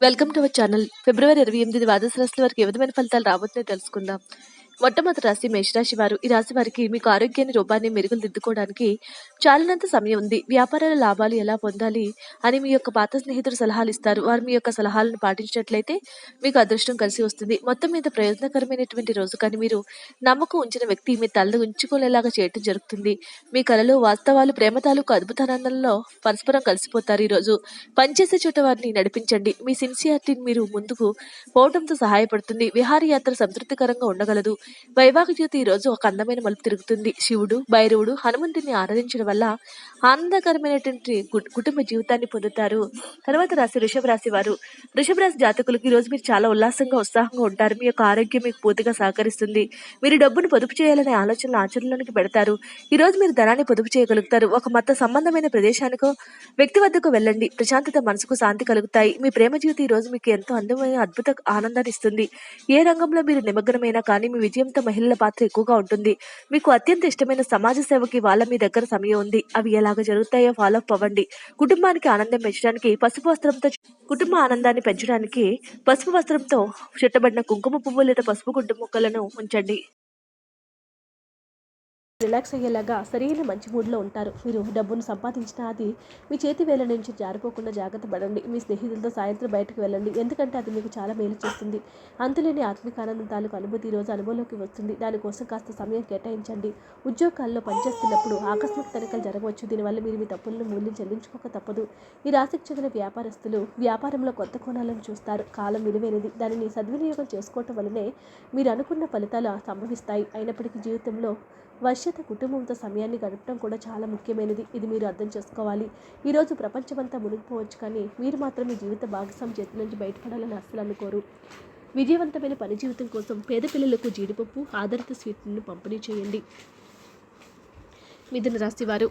Welcome to our channel ఫిబ్రవరి ఇరవై ఎనిమిది ద్వాదశ రాశుల వారికి ఏ విధమైన ఫలితాలు రాబోతున్నాయో తెలుసుకుందాం. మొట్టమొదటి రాశి మేషరాశి వారు. ఈ రాశి వారికి మీకు ఆరోగ్యాన్ని రూపాన్ని మెరుగులు దిద్దుకోవడానికి చాలినంత సమయం ఉంది. వ్యాపారాల లాభాలు ఎలా పొందాలి అని మీ యొక్క పాత స్నేహితుడు సలహాలు ఇస్తారు. వారు మీ యొక్క సలహాలను పాటించినట్లయితే మీకు అదృష్టం కలిసి వస్తుంది. మొత్తం మీద ప్రయోజనకరమైనటువంటి రోజు కానీ మీరు నమ్మకం ఉంచిన వ్యక్తి మీ తల ఉంచుకోలేలాగా చేయటం జరుగుతుంది. మీ కళలో వాస్తవాలు ప్రేమ తాలూకు అద్భుతానందంలో పరస్పరం కలిసిపోతారు ఈ రోజు. పనిచేసే చోట వారిని నడిపించండి. మీ సిన్సియారిటీని మీరు ముందుకు పోవడంతో సహాయపడుతుంది. విహారయాత్ర సంతృప్తికరంగా ఉండగలదు. వైవాహ జ్యోతి ఈ రోజు ఒక అందమైన మలుపు తిరుగుతుంది. శివుడు భైరవుడు హనుమంతుని ఆరాధించడం వల్ల ఆనందకరమైనటువంటి కుటుంబ జీవితాన్ని పొందుతారు. తర్వాత రాశి వృషభ రాశి వారు. వృషభ రాశి జాతకులకు ఈ రోజు మీరు చాలా ఉల్లాసంగా ఉత్సాహంగా ఉంటారు. మీ యొక్క ఆరోగ్యం మీకు పూర్తిగా సహకరిస్తుంది. మీరు డబ్బును పొదుపు చేయాలనే ఆలోచనలు ఆచరణలోకి పెడతారు. ఈ రోజు మీరు ధనాన్ని పొదుపు చేయగలుగుతారు. ఒక మత సంబంధమైన ప్రదేశానికో వ్యక్తి వద్దకు వెళ్ళండి. ప్రశాంతత మనసుకు శాంతి కలుగుతాయి. మీ ప్రేమ జీవితం ఈ రోజు మీకు ఎంతో అందమైన అద్భుత ఆనందాన్ని ఇస్తుంది. ఏ రంగంలో మీరు నిమగ్నమైనా కానీ మీ అత్యంత మహిళల పాత్ర ఎక్కువగా ఉంటుంది. మీకు అత్యంత ఇష్టమైన సమాజ సేవకి వాళ్ళ మీ దగ్గర సమయం ఉంది. అవి ఎలాగ జరుగుతాయో ఫాలో అప్ అవ్వండి. కుటుంబానికి ఆనందం పెంచడానికి పసుపు వస్త్రంతో కుటుంబ ఆనందాన్ని పెంచడానికి పసుపు వస్త్రంతో చుట్టబడిన కుంకుమ పువ్వు లేదా పసుపు గుడ్డ ముక్కలను ఉంచండి. రిలాక్స్ అయ్యేలాగా సరైన మంచి మూడ్లో ఉంటారు. మీరు డబ్బును సంపాదించిన అది మీ చేతి వేల నుంచి జారిపోకుండా జాగ్రత్త పడండి. మీ స్నేహితులతో సాయంత్రం బయటకు వెళ్ళండి. ఎందుకంటే అది మీకు చాలా మేలు చేస్తుంది. అంతులేని ఆత్మిక ఆనందం తాలూకు అనుభూతి రోజు అనుభవంలోకి వస్తుంది. దానికోసం కాస్త సమయం కేటాయించండి. ఉద్యోగాల్లో పనిచేస్తున్నప్పుడు ఆకస్మిక తనిఖీలు జరగవచ్చు. దీనివల్ల మీరు మీ తప్పులను మూల్యం చెల్లించుకోక తప్పదు. ఈ రాశికి చెందిన వ్యాపారస్తులు వ్యాపారంలో కొత్త కోణాలను చూస్తారు. కాలం విలువైనది. దానిని సద్వినియోగం చేసుకోవటం వల్లనే మీరు అనుకున్న ఫలితాలు సంభవిస్తాయి. అయినప్పటికీ జీవితంలో వర్షత కుటుంబంతో సమయాన్ని గడపడం కూడా చాలా ముఖ్యమైనది. ఇది మీరు అర్థం చేసుకోవాలి. ఈరోజు ప్రపంచమంతా మునిగిపోవచ్చు కానీ మీరు మాత్రం మీ జీవిత భాగస్వామి చేతి నుంచి బయటపడాలని అస్సలు అనుకోరు. విజయవంతమైన పని జీవితం కోసం పేద పిల్లలకు జీడిపప్పు ఆధారిత స్వీట్లను పంపిణీ చేయండి. మిథున రాశివారు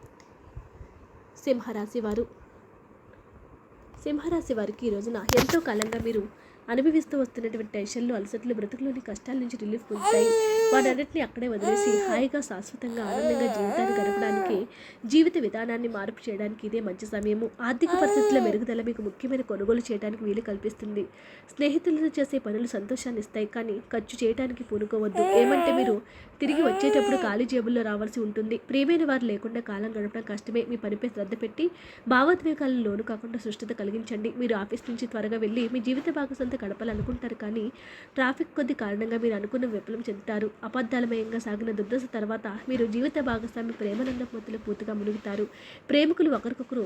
సింహరాశి వారు సింహరాశి వారికి ఈ రోజున ఎంతో కాలంగా మీరు అనుభవిస్తూ వస్తున్నటువంటి టెన్షన్లు అలసట్లు బ్రతుకులోని కష్టాల నుంచి రిలీఫ్ పొందుతాయి. వాటన్నిటిని అక్కడే వదిలేసి హాయిగా శాశ్వతంగా ఆనందంగా జీవితాన్ని గడపడానికి జీవిత విధానాన్ని మార్పు చేయడానికి ఇదే మంచి సమయము. ఆర్థిక పరిస్థితుల మెరుగుదల మీకు ముఖ్యమైన కొనుగోలు చేయడానికి వీలు కల్పిస్తుంది. స్నేహితులతో చేసే పనులు సంతోషాన్ని ఇస్తాయి కానీ ఖర్చు చేయడానికి పూనుకోవద్దు. ఏమంటే మీరు తిరిగి వచ్చేటప్పుడు ఖాళీ జేబుల్లో రావాల్సి ఉంటుంది. ప్రేమైన వారు లేకుండా కాలం గడపడం కష్టమే. మీ పనిపై శ్రద్ధ పెట్టి భావోద్వేగాలను లోను కాకుండా సుష్టత కలిగించండి. మీరు ఆఫీస్ నుంచి త్వరగా వెళ్ళి మీ జీవిత భాగస్వామితో గడపాలనుకుంటారు కానీ ట్రాఫిక్ కొద్ది కారణంగా మీరు అనుకున్న విఫలం చెందుతారు. అబద్ధాలమయంగా సాగిన దుర్దశ తర్వాత మీరు జీవిత భాగస్వామి ప్రేమనంద మొత్తులు పూర్తిగా మునుగుతారు. ప్రేమికులు ఒకరికొకరు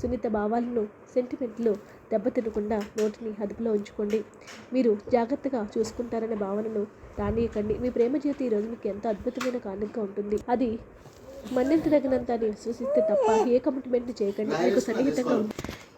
సున్నిత భావాలను సెంటిమెంట్లు దెబ్బతినకుండా నోటిని అదుపులో ఉంచుకోండి. మీరు జాగ్రత్తగా చూసుకుంటారనే భావనను రానియకండి. మీ ప్రేమ జీవితం ఈరోజు మీకు ఎంతో అద్భుతమైన కానుకగా ఉంటుంది. అది మన్నించదగినంత అని విశ్వసిస్తే తప్ప ఏ కమిట్మెంట్ చేయకండి. మీకు సన్నిహితంగా ఉంది